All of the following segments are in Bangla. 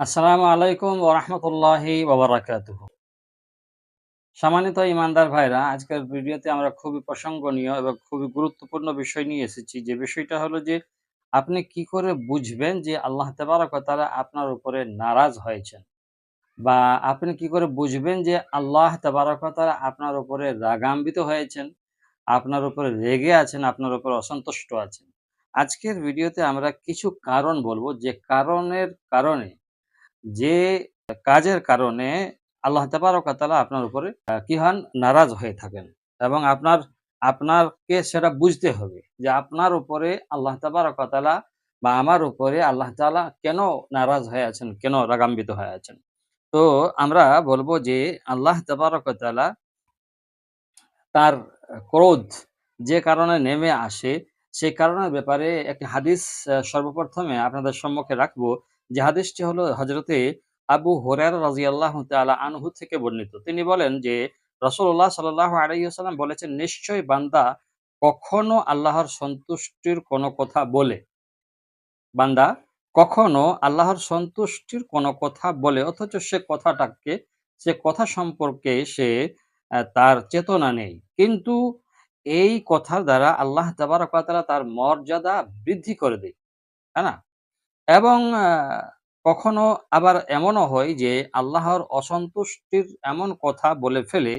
আসসালামু আলাইকুম ওরহমতুল্লাহি ওবরাকাতুহ সম্মানিত ইমানদার ভাইরা, আজকের ভিডিওতে আমরা খুবই প্রসঙ্গনীয় এবং খুবই গুরুত্বপূর্ণ বিষয় নিয়ে এসেছি। যে বিষয়টা হলো যে, আপনি কি করে বুঝবেন যে আল্লাহ তাবারকতালা আপনার উপরে নারাজ হয়েছেন? বা আপনি কি করে বুঝবেন যে আল্লাহ তাবারকতালা আপনার উপরে রাগান্বিত হয়েছেন? আপনার উপরে রেগে আছেন, আপনার উপরে অসন্তুষ্ট আছেন? আজকের ভিডিওতে আমরা কিছু কারণ বলব। যে কারণের কারণে যে কাজের কারণে আল্লাহ তাবারকাতালা আপনার উপরে কি হন? নারাজ হয়ে থাকেন। এবং আপনার আপনাকে সেটা বুঝতে হবে যে আপনার উপরে আল্লাহ তাবারকাতালা বা আমার উপরে আল্লাহ তালা কেন নারাজ হয়ে আছেন, কেন রাগাম্বিত হয়ে আছেন? তো আমরা বলব যে আল্লাহ তাবারকাতালা তার ক্রোধ যে কারণে নেমে আসে সেই কারণের ব্যাপারে একটি হাদিস সর্বপ্রথমে আপনাদের সম্মুখে রাখব যে হাদিসটি হলো হজরতে আবু হরের রাজিয়াল্লাহ তাআলা আনহু থেকে বর্ণিত। তিনি বলেন যে রসুল্লাহ সাল্লাহ আলাইসাল্লাম বলেছেন নিশ্চয় বান্দা কখনো আল্লাহর সন্তুষ্টির কোনো কথা বলে। বান্দা কখনো আল্লাহর সন্তুষ্টির কোনো কথা বলে, অথচ সে কথাটাকে, সে কথা সম্পর্কে সে তার চেতনা নেই। কিন্তু এই কথার দ্বারা আল্লাহ তাবারকাতালা তার মর্যাদা বৃদ্ধি করে দেয়। তাই না? এবং কখনো আবার এমনও হয় যে আল্লাহর অসন্তুষ্টির এমন কথা বলে ফেলে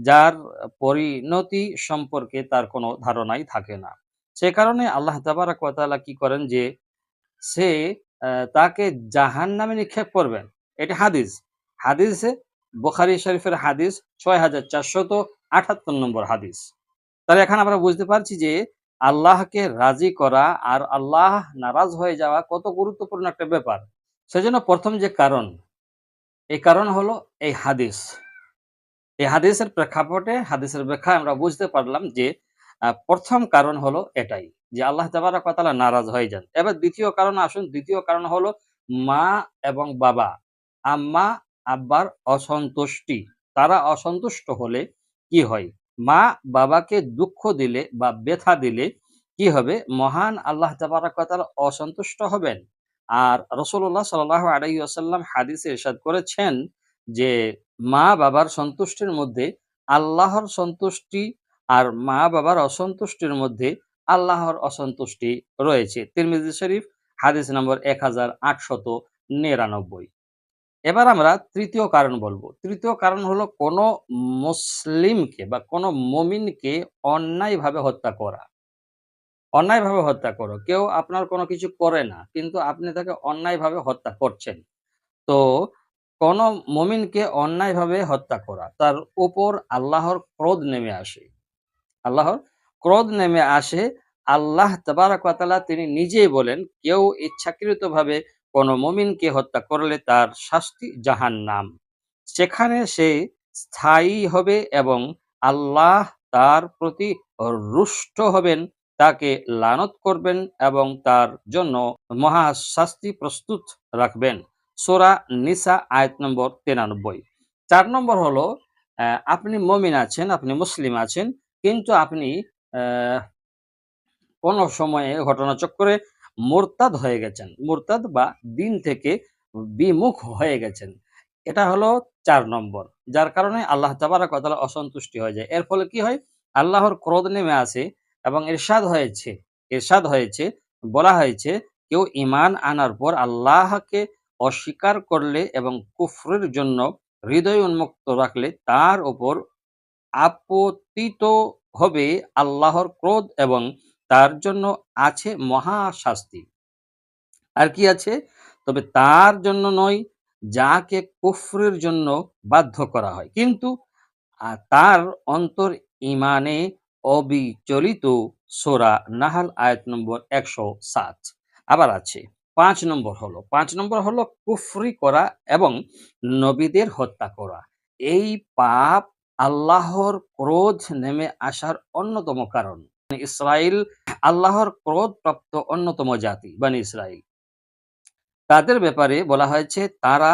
যার পরিণতি সম্পর্কে তার কোনো ধারণাই থাকে না। সে কারণে আল্লাহ তাবারকাতালা কি করেন যে সে তাকে জাহান নামে নিক্ষেপ করবেন। এটি হাদিস। হাদিসে বোখারি শরীফের হাদিস ছয় হাজার চারশত আটাত্তর নম্বর হাদিস। তাহলে এখন আমরা বুঝতে পারছি যে আল্লাহকে রাজি করা আর আল্লাহ নারাজ হয়ে যাওয়া কত গুরুত্বপূর্ণ একটা ব্যাপার। সেজন্য প্রথম যে কারণ, এই কারণ হলো এই হাদিস। এই হাদিসের প্রেক্ষাপটে, হাদিসের ব্যাখ্যা আমরা বুঝতে পারলাম যে প্রথম কারণ হলো এটাই যে আল্লাহ তাবারাকাতালা নারাজ হয়ে যান। এবার দ্বিতীয় কারণ আসুন, দ্বিতীয় কারণ হলো মা এবং বাবা। আম্মা, আব্বার অসন্তুষ্টি, তারা অসন্তুষ্ট হলে কি হয়? মা বাবাকে দুঃখ দিলে বা ব্যথা দিলে কি হবে? মহান আল্লাহ তাবারাকাতালা অসন্তুষ্ট হবেন। আর রসুল্লাহ সাল্লাহ আলাই আসাল্লাম হাদিসে ইরশাদ করেছেন যে, মা বাবার সন্তুষ্টির মধ্যে আল্লাহর সন্তুষ্টি আর মা বাবার অসন্তুষ্টির মধ্যে আল্লাহর অসন্তুষ্টি রয়েছে। তিরমিজি শরীফ, হাদিস নম্বর এক হাজার আটশত নিরানব্বই। এবার আমরা তৃতীয় কারণ বলব। তৃতীয় কারণ হলো কোনো মুসলিমকে বা কোনো মমিনকে অন্যায়ভাবে হত্যা করা। অন্যায়ভাবে হত্যা করো। কেউ আপনার কোনো কিছু করে না, কিন্তু আপনি তাকে অন্যায়ভাবে হত্যা করছেন। তো কোন মমিনকে অন্যায়ভাবে হত্যা করা, তার উপর আল্লাহর ক্রোধ নেমে আসে। আল্লাহর ক্রোধ নেমে আসে। আল্লাহ তাবারাকাতালা তিনি নিজেই বলেন, কেউ ইচ্ছাকৃতভাবে কোনো মমিনকে হত্যা করলে তার শাস্তি জাহান নাম সেখানে সে স্থায়ী হবে এবং আল্লাহ তার প্রতি রুষ্ট হবেন, তাকে লানত করবেন এবং তার জন্য মহা শাস্তি প্রস্তুত রাখবেন। সোরা নিসা আয়াত নম্বর তিরানব্বই। চার নম্বর হলো আপনি মমিন আছেন, আপনি মুসলিম আছেন, কিন্তু আপনি কোনো সময়ে ঘটনাচক্রে মোরতাদ হয়ে গেছেন। মোরতাদ বা দিন থেকে বিমুখ হয়ে গেছেন। এটা হলো চার নম্বর। যার কারণে আল্লাহ তাবারাক ওয়া অসন্তুষ্টি হয়ে যায়। এর ফলে কি হয়? আল্লাহর ক্রোধ নেমে আসে এবং এরশাদ হয়েছে। এরশাদ হয়েছে, বলা হয়েছে, কেউ ইমান আনার পর আল্লাহকে অস্বীকার করলে এবং কুফরের জন্য হৃদয় উন্মুক্ত রাখলে তার উপর আপতিত হবে আল্লাহর ক্রোধ এবং তার জন্য আছে মহা শাস্তি আর কি আছে? তবে তার জন্য নয়, যাকে কুফরের জন্য বাধ্য করা হয়। কিন্তু তার অন্তর ইমানে অবিচলিত সোরা নাহাল আয়াত নম্বর একশো সাত। আবার আছে, পাঁচ নম্বর হলো, পাঁচ নম্বর হলো কুফরি করা এবং নবীদের হত্যা করা। এই পাপ আল্লাহর ক্রোধ নেমে আসার অন্যতম কারণ। ইসরায়েল আল্লাহর ক্রোধ প্রাপ্ত অন্যতম জাতি, বানি ইসরায়েল তাদের ব্যাপারে বলা হয়েছে, তারা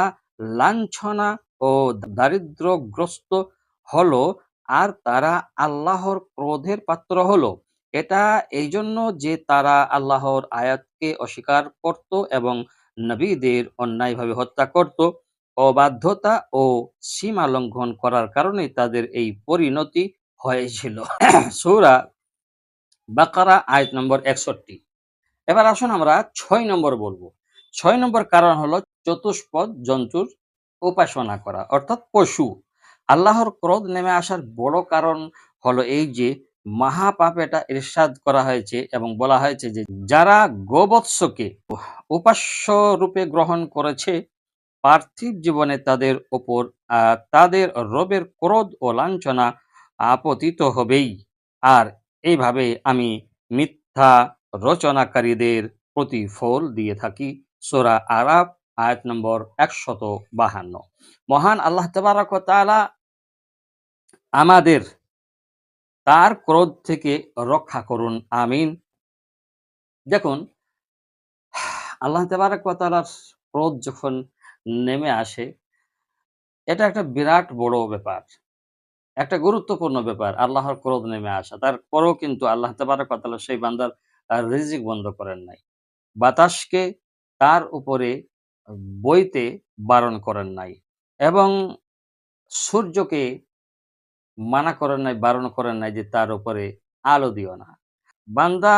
লাঞ্ছনা ও দারিদ্রগ্রস্ত হলো আর তারা আল্লাহর ক্রোধের পাত্র হলো। এটা এই জন্য যে তারা আল্লাহর আয়াতকে অস্বীকার করত এবং নবীদের অন্যায়ভাবে হত্যা করত। অবাধ্যতা ও সীমা লঙ্ঘন করার কারণে তাদের এই পরিণতি হয়েছিল। সূরা বাকারা, আয়াত নম্বর একষট্টি। এবার আসুন আমরা ছয় নম্বর বলব। ছয় নম্বর কারণ হলো চতুষ্পদ জন্তুর উপাসনা করা, অর্থাৎ পশু। আল্লাহর ক্রোধ নেমে আসার বড় কারণ হলো এই যে মহাপাপ এটা ইরশাদ করা হয়েছে এবং বলা হয়েছে যে যারা গোবৎসকে উপাস্য রূপে গ্রহণ করেছে, পার্থিব জীবনে তাদের ওপর তাদের রবের ক্রোধ ও লাঞ্ছনা আপতিত হবেই। আর এইভাবে আমি মিথ্যা রচনাকারীদের প্রতিফল দিয়ে থাকি। সোরা আরাব আয়াত নম্বর একশত বাহান্ন। মহান আল্লাহ ও আমাদের তার ক্রোধ থেকে রক্ষা করুন, আমিন। দেখুন, আল্লাহ তাআলার ক্রোধ যখন নেমে আসে, এটা একটা বিরাট বড় ব্যাপার। একটা গুরুত্বপূর্ণ ব্যাপার, আল্লাহর ক্রোধ নেমে আসা। তারপরেও কিন্তু আল্লাহ তেবারক তাআলা সেই বান্দার রিজিক বন্ধ করেন নাই। বাতাসকে তার উপরে বইতে বারণ করেন নাই এবং সূর্যকে মানা করেন নাই, বারণ করেন নাই যে তার উপরে আলো দিও না। বান্দা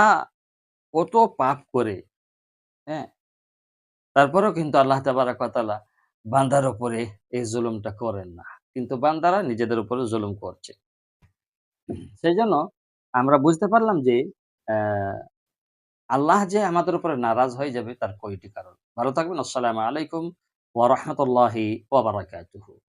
কত পাপ করে হ্যাঁ? তারপরেও কিন্তু আল্লাহ তাবারাক ওয়া বান্দার উপরে এই জুলুমটা করেন না। কিন্তু বান্দারা নিজেদের উপরে জুলুম করছে। সেই জন্য আমরা বুঝতে পারলাম যে আল্লাহ যে আমাদের উপরে নারাজ হয়ে যাবে তার কয়টি কারণ। ভালো থাকবেন। আসসালামু আলাইকুম ওয়া বারাকাতুহু।